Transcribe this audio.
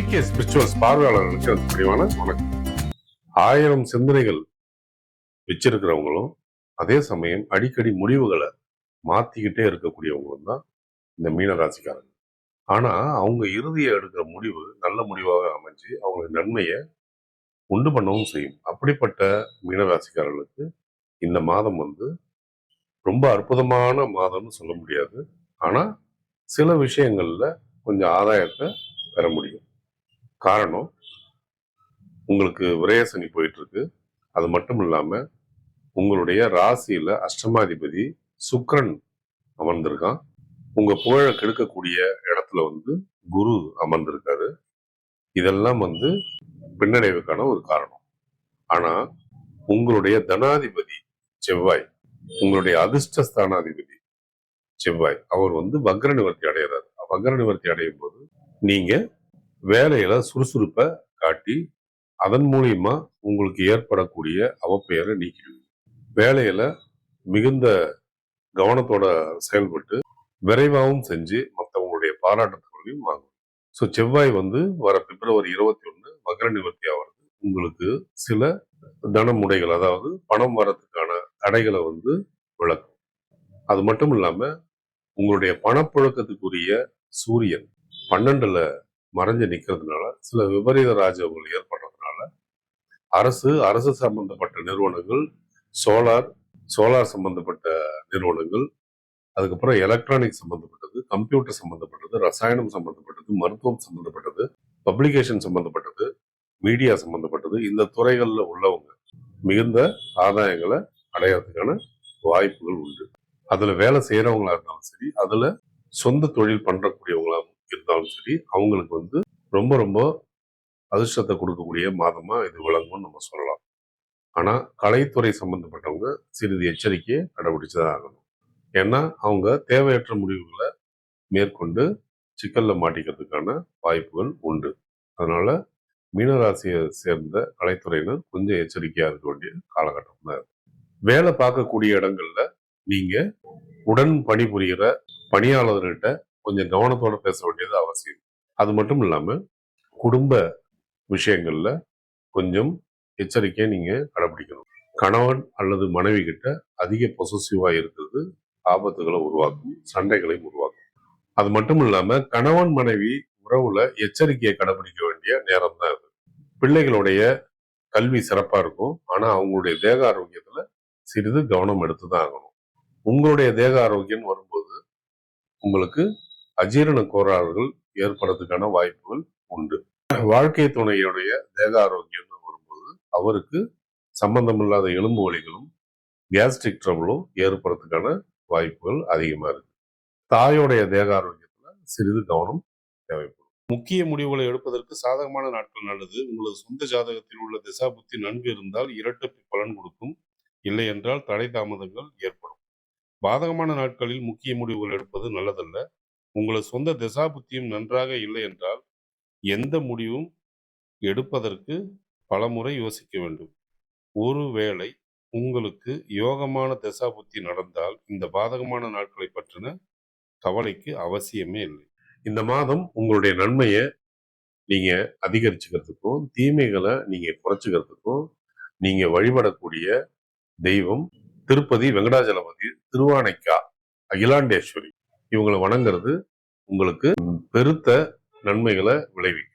GK spirituals பார்வையாளர்களுக்கு அது தெளிவான வணக்கம். ஆயிரம் சிந்தனைகள் வச்சிருக்கிறவங்களும் அதே சமயம் அடிக்கடி முடிவுகளை மாத்திக்கிட்டே இருக்கக்கூடியவங்களும் தான் இந்த மீன ராசிக்காரங்க ஆனா அவங்க இறுதியை எடுக்கிற முடிவு நல்ல முடிவாக அமைஞ்சு அவங்களுக்கு நன்மையை உண்டு பண்ணவும் செய்யும். அப்படிப்பட்ட மீனராசிக்காரர்களுக்கு இந்த மாதம் வந்து ரொம்ப அற்புதமான மாதம்னு சொல்ல முடியாது. ஆனா சில விஷயங்கள்ல கொஞ்சம் ஆதாயத்தை பெற முடியும். காரணம் உங்களுக்கு விரயசனி போயிட்டு இருக்கு அது மட்டும் இல்லாம உங்களுடைய ராசியில அஷ்டமாதிபதி சுக்கிரன் அமர்ந்திருக்கான். உங்க புகழை கெடுக்கக்கூடிய இடத்துல வந்து குரு அமர்ந்திருக்காரு. இதெல்லாம் வந்து பின்னடைவுக்கான ஒரு காரணம். ஆனா உங்களுடைய தனாதிபதி செவ்வாய் உங்களுடைய அதிர்ஷ்ட ஸ்தானாதிபதி செவ்வாய் அவர் வந்து வக்ர நிவர்த்தி அடைகிறார் வக்ர நிவர்த்தி அடையும் போது நீங்க வேலையில சுறுசுறுப்பை காட்டி அதன் மூலியமா உங்களுக்கு ஏற்படக்கூடிய அவப்பெயரை நீக்கிடுவீங்க. வேலையில மிகுந்த கவனத்தோட செயல்பட்டு விரைவாகவும் செஞ்சு மற்றவங்களுடைய பாராட்டுகளையும் வாங்கும் ஸோ செவ்வாய் வந்து வர பிப்ரவரி இருபத்தி ஒன்று மகர நிவர்த்தி ஆகிறது உங்களுக்கு சில தனமுடைகள் அதாவது பணம் வரத்துக்கான தடைகளை வந்து விளக்கும். அது மட்டும் இல்லாமல் உங்களுடைய பணப்புழக்கத்துக்குரிய சூரியன் பன்னெண்டுல மறைஞ்சு நிக்கிறதுனால சில விபரீத ராஜகங்கள் ஏற்படுறதுனால அரசு அரசு சம்பந்தப்பட்ட நிறுவனங்கள் சோலார் சோலார் சம்பந்தப்பட்ட நிறுவனங்கள் அதுக்கப்புறம் எலக்ட்ரானிக் சம்பந்தப்பட்டது கம்ப்யூட்டர் சம்பந்தப்பட்டது ரசாயனம் சம்பந்தப்பட்டது மருத்துவம் சம்பந்தப்பட்டது பப்ளிகேஷன் சம்பந்தப்பட்டது மீடியா சம்பந்தப்பட்டது இந்த துறைகளில் உள்ளவங்க மிகுந்த ஆதாயங்களை அடையறதுக்கான வாய்ப்புகள் உண்டு. அதில் வேலை செய்யறவங்களா இருந்தாலும் சரி அதில் சொந்த தொழில் பண்றக்கூடியவங்களா இருந்தாலும் சரி அவங்களுக்கு வந்து ரொம்ப ரொம்ப அதிர்ஷ்டத்தை கொடுக்கக்கூடிய மாதமாக இது விளங்கும்னு நம்ம சொல்லலாம். ஆனால் கலைத்துறை சம்பந்தப்பட்டவங்க சிறிது எச்சரிக்கையை கடைபிடிச்சுதான் ஆகணும். ஏன்னா அவங்க தேவையற்ற முடிவுகளை மேற்கொண்டு சிக்கலில் மாட்டிக்கிறதுக்கான வாய்ப்புகள் உண்டு. அதனால மீனராசியை சேர்ந்த கலைத்துறையினர் கொஞ்சம் எச்சரிக்கையாக இருக்க வேண்டிய காலகட்டம் தான் வேலை பார்க்கக்கூடிய இடங்கள்ல நீங்கள் உடன் பணிபுரிகிற பணியாளர்கிட்ட கொஞ்சம் கவனத்தோட பேச வேண்டியது அவசியம். அது மட்டும் இல்லாமல் குடும்ப விஷயங்கள்ல கொஞ்சம் எச்சரிக்கையை நீங்கள் கடைபிடிக்கணும். கணவன் அல்லது மனைவி கிட்ட அதிக பொசசிவாக இருக்கிறது ஆபத்துகளை உருவாக்கும் சண்டைகளை உருவாக்கும். அது மட்டும் இல்லாமல் கணவன் மனைவி உறவுல எச்சரிக்கையை கடைபிடிக்க வேண்டிய நேரம் தான் இது பிள்ளைகளுடைய கல்வி சிறப்பாக இருக்கும். ஆனால் அவங்களுடைய தேக ஆரோக்கியத்தில் சிறிது கவனம் எடுத்து தான் ஆகணும். உங்களுடைய தேக ஆரோக்கியம் வரும்போது உங்களுக்கு அஜீரண கோளாறுகள் ஏற்படுறதுக்கான வாய்ப்புகள் உண்டு. வாழ்க்கை துணையுடைய தேக ஆரோக்கியம்னு வரும்போது அவருக்கு சம்பந்தமில்லாத எலும்பு வலிகளும் கேஸ்ட்ரிக் ட்ரபிளும் ஏற்படுறதுக்கான வாய்ப்புகள் அதிகமாக இருக்கு. தாயோடைய தேக ஆரோக்கியத்தில் சிறிது கவனம் தேவைப்படும். முக்கிய முடிவுகளை எடுப்பதற்கு சாதகமான நாட்கள் நல்லது. உங்களது சொந்த ஜாதகத்தில் உள்ள திசா புத்தி நன்கு இருந்தால் இரட்டு பலன் கொடுக்கும். இல்லை என்றால் தடை தாமதங்கள் ஏற்படும். பாதகமான நாட்களில் முக்கிய முடிவுகள் எடுப்பது நல்லதல்ல. உங்களது சொந்த திசாபுத்தியும் நன்றாக இல்லை என்றால் எந்த முடிவும் எடுப்பதற்கு பலமுறை யோசிக்க வேண்டும். ஒருவேளை உங்களுக்கு யோகமான திசாபுத்தி நடந்தால் இந்த பாதகமான நாட்களை பற்றின கவலைக்கு அவசியமே இல்லை. இந்த மாதம் உங்களுடைய நன்மையை நீங்க அதிகரிச்சுக்கிறதுக்கும் தீமைகளை நீங்க குறைச்சிக்கிறதுக்கும் நீங்க வழிபடக்கூடிய தெய்வம் திருப்பதி வெங்கடாஜலபதி திருவானைக்கா அகிலாண்டேஸ்வரி. இவங்களை வணங்குறது உங்களுக்கு பெருத்த நன்மைகளை விளைவிக்கும்